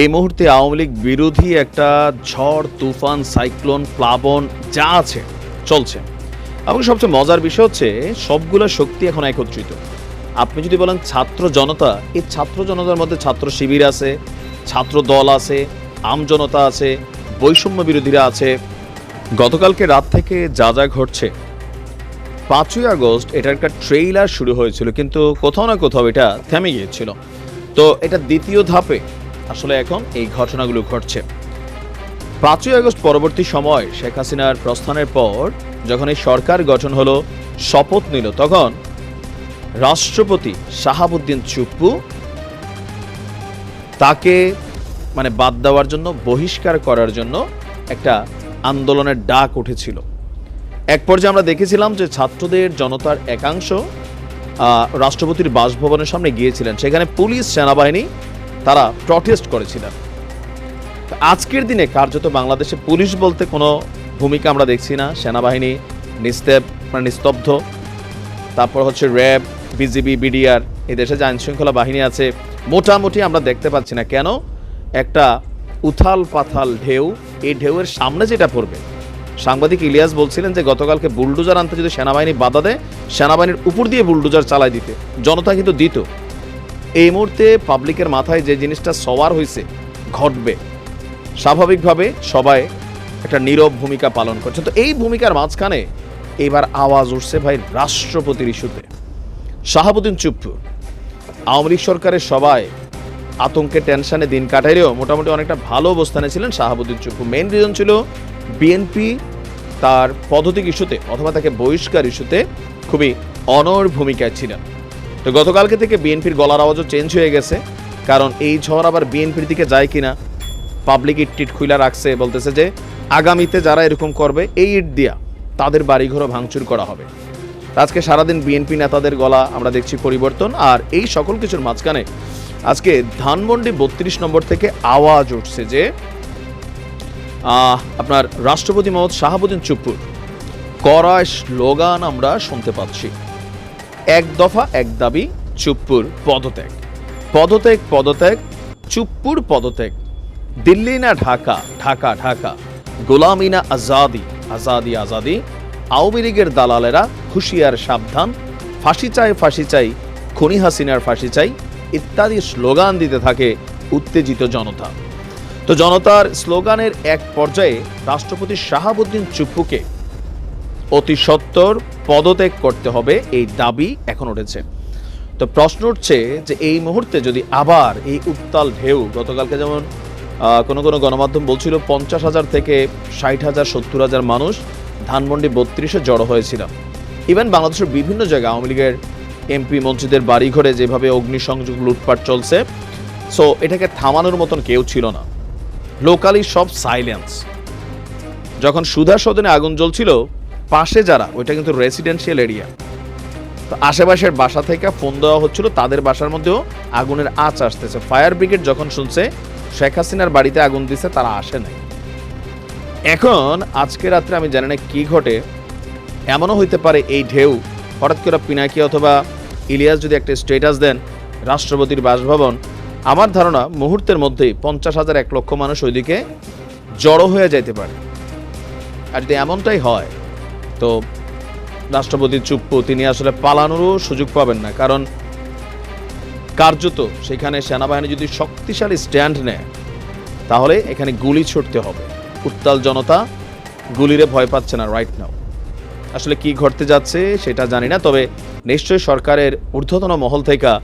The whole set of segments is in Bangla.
এই মুহূর্তে আওয়ামী লীগ বিরোধী একটা ঝড়, তুফান, সাইক্লোন, প্লাবন যা আছে, চলছে। এবং সবচেয়ে মজার বিষয় হচ্ছে, সবগুলো শক্তি এখন একত্রিত। আপনি যদি বলেন ছাত্র জনতা, এই ছাত্র জনতার মধ্যে ছাত্র শিবির আছে, ছাত্র দল আছে, আম জনতা আছে, বৈষম্য বিরোধীরা আছে। গতকালকে রাত থেকে যা যা ঘটছে, পাঁচই আগস্ট এটার একটা ট্রেইলার শুরু হয়েছিল, কিন্তু কোথাও না কোথাও এটা থেমে গিয়েছিল। তো এটা দ্বিতীয় ধাপে আসলে এখন এই ঘটনাগুলো ঘটছে। পাঁচই আগস্ট পরবর্তী সময় শেখ হাসিনার প্রস্থানের পর যখন এই সরকার গঠন হলো, শপথ নিল, তখন রাষ্ট্রপতি শাহাবুদ্দিন চুপ্পু তাকে মানে বাদ দেওয়ার জন্য, বহিষ্কার করার জন্য একটা আন্দোলনের ডাক উঠেছিল। এক পর্যায়ে আমরা দেখেছিলাম যে ছাত্রদের জনতার একাংশ রাষ্ট্রপতির বাসভবনের সামনে গিয়েছিলেন। সেখানে পুলিশ, সেনাবাহিনী তারা প্রটেস্ট করেছিলেন আজকের দিনে কার্যত বাংলাদেশে পুলিশ বলতে কোনো ভূমিকা আমরা দেখছি না। সেনাবাহিনী নিস্তেব মানে নিস্তব্ধ। তারপর হচ্ছে র্যাব, বিজিবি, বিডিআর, এই দেশে যে আইনশৃঙ্খলা বাহিনী আছে, মোটামুটি আমরা দেখতে পাচ্ছি না। কেন? একটা উথাল পাথাল ঢেউ, এই ঢেউয়ের সামনে যেটা পড়বে। সাংবাদিক ইলিয়াস বলছিলেন যে গতকালকে বুলডোজার আনতে যদি সেনাবাহিনী বাধা দেয়, সেনাবাহিনীর উপর দিয়ে বুলডোজার চালায় দিতে। জনতা কিন্তু দিত এই মুহূর্তে পাবলিকের মাথায় যে জিনিসটা সবার হয়েছে ঘটবে। স্বাভাবিকভাবে সবাই একটা নীরব ভূমিকা পালন করছে। তো এই ভূমিকার মাঝখানে এবার আওয়াজ উঠছে ভাই রাষ্ট্রপতির ইস্যুতে। শাহাবুদ্দিন চুপ্পু, আওয়ামী লীগ সরকারের সবাই আতঙ্কে টেনশনে দিন কাটাইলেও মোটামুটি অনেকটা ভালো অবস্থানে ছিলেন শাহাবুদ্দিন চুপ্পু। মেন রিজন ছিল বিএনপি তার পদ্ধতিক ইস্যুতে অথবা তাকে বহিষ্কার ইস্যুতে খুবই অনর ভূমিকায় ছিলেন। তো গতকালকে থেকে বিএনপির গলার আওয়াজও চেঞ্জ হয়ে গেছে, কারণ এই ঝড় আবার বিএনপির দিকে যায় কিনা পাবলিক ইট টিট খুইলা রাখছে, বলতেছে যে আগামীতে যারা এরকম করবে, এই ইট দিয়া তাদের বাড়িঘরও ভাঙচুর করা হবে। আজকে সারাদিন বিএনপি নেতাদের গলা আমরা দেখছি পরিবর্তন, আর এই সকল কিছুর মাঝখানে আজকে ধানমন্ডি বত্রিশ নম্বর থেকে আওয়াজ উঠছে যে আপনার রাষ্ট্রপতি মোহাম্মদ শাহাবুদ্দিন চুপ্পুর করা স্লোগান আমরা শুনতে পাচ্ছি। এক দফা, এক দাবি, চুপ্পুর পদত্যাগ। পদত্যাগ পদত্যাগ, চুপ্পুর পদত্যাগ। দিল্লি না ঢাকা? ঢাকা ঢাকা। গোলামি না আজাদি? আজাদি আজাদি। আওয়ামী লীগের দালালেরা হুঁশিয়ার সাবধান। ফাঁসি চাই ফাঁসি চাই। খনি হাসিনার ফাঁসি চাই। ইত্যাদি স্লোগান দিতে থাকে উত্তেজিত জনতা। তো জনতার স্লোগানের এক পর্যায়ে রাষ্ট্রপতি শাহাবুদ্দিন চুপ্পুকে অতি সত্বর পদত্যাগ করতে হবে এই দাবি এখন উঠেছে। তো প্রশ্ন উঠছে যে এই মুহূর্তে যদি আবার এই উত্তাল ঢেউ, গতকালকে যেমন কোনো কোনো গণমাধ্যম বলছিল পঞ্চাশ হাজার থেকে ষাট হাজার, সত্তর হাজার মানুষ ধানমন্ডি বত্রিশে জড়ো হয়েছিল। ইভেন বাংলাদেশের বিভিন্ন জায়গায় আওয়ামী লীগের এমপি মন্ত্রীদের বাড়িঘরে যেভাবে অগ্নিসংযোগ, লুটপাট চলছে, সো এটাকে থামানোর মতন কেউ ছিল না। লোকালি সব সাইলেন্স যখন সুধা সদনে আগুন জ্বলছিল পাশে যারা, ওইটা কিন্তু রেসিডেন্সিয়াল এরিয়া তো আশেপাশের বাসা থেকে ফোন দেওয়া হচ্ছিল, তাদের বাসার মধ্যেও আগুনের আঁচ আসতেছে। ফায়ার ব্রিগেড যখন শুনছে, শেখ হাসিনার বাড়িতে আগুন দিছে, তারা আসে নাই। এখন, আজকে রাত্রে আমি জানি না কী ঘটে, এমনও হইতে পারে এই ঢেউ, হঠাৎ করে পিনাকি অথবা ইলিয়াস যদি একটা স্টেটাস দেন, রাষ্ট্রপতির বাসভবন, আমার ধারণা মুহূর্তের মধ্যেই পঞ্চাশ হাজার এক লক্ষ মানুষ ওইদিকে জড়ো হয়ে যাইতে পারে। আর যদি এমনটাই হয় তো রাষ্ট্রপতি চুপ্পু, তিনি আসলে পালানোরও সুযোগ পাবেন না। কারণ কার্যত সেখানে সেনাবাহিনী যদি শক্তিশালী স্ট্যান্ড নেয়, তাহলে এখানে গুলি ছুটতে হবে। উত্তাল জনতা গুলিরে ভয় পাচ্ছে না রাইট নাও আসলে কি ঘটতে যাচ্ছে সেটা জানি না, তবে নিশ্চয়ই সরকারের ঊর্ধ্বতন মহল থেকে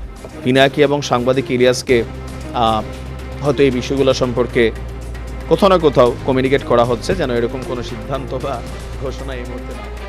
পিনাকি এবং সাংবাদিক ইলিয়াসকে হয়তো এই বিষয়গুলো সম্পর্কে কোথাও না কোথাও কমিউনিকেট করা হচ্ছে যেন এরকম কোনো সিদ্ধান্ত বা ঘোষণা এই মুহূর্তে না